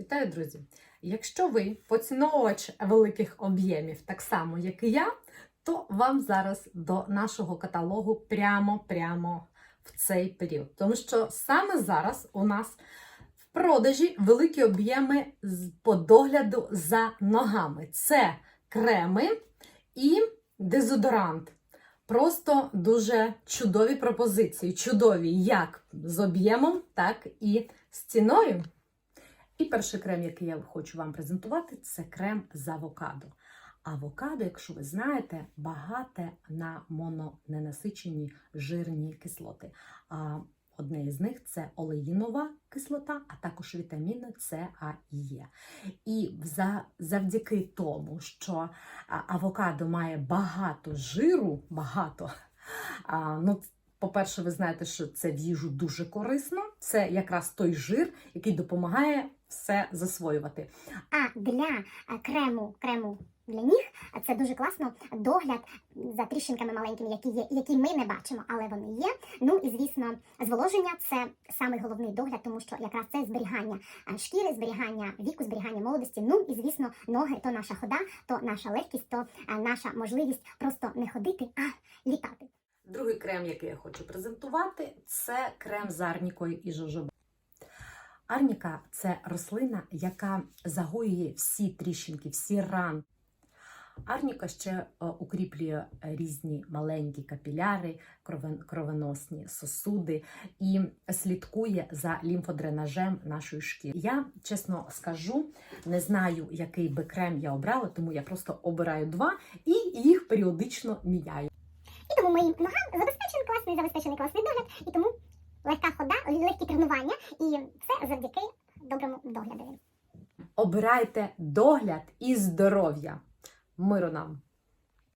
Вітаю, друзі! Якщо ви поціновувач великих об'ємів, так само як і я, то вам зараз до нашого каталогу прямо-прямо в цей період. Тому що саме зараз у нас в продажі великі об'єми по догляду за ногами. Це креми і дезодорант. Просто дуже чудові пропозиції. Чудові як з об'ємом, так і з ціною. І перший крем, який я хочу вам презентувати, це крем з авокадо. Авокадо, якщо ви знаєте, багате на мононенасичені жирні кислоти. А одне із них це олеїнова кислота, а також вітаміни С, А і Е. І завдяки тому, що авокадо має багато жиру, багато. Ну, по-перше, ви знаєте, що це в їжу дуже корисно. Це якраз той жир, який допомагає все засвоювати. А для е, крему, крему для ніг е, це дуже класно догляд за тріщинками маленькими, які є, які ми не бачимо, але вони є. Ну і звісно, зволоження це самий головний догляд, тому що якраз це зберігання е, шкіри, зберігання віку, зберігання молодості. Ну і звісно, ноги то наша хода, то наша легкість, то наша можливість просто не ходити, а літати. Крем, який я хочу презентувати, це крем з арнікою і жожоба. Арніка це рослина, яка загоює всі тріщинки, всі рани. Арніка ще е, укріплює різні маленькі капіляри, кровоносні сосуди і слідкує за лімфодренажем нашої шкіри. Я чесно скажу, не знаю, який би крем я обрала, тому я просто обираю два і їх періодично міняю. Тому моїм ногам забезпечений класний, забезпечений класний догляд, і тому легка хода, легкі тренування, і все завдяки доброму доглядові. Обирайте догляд і здоров'я. Миру нам!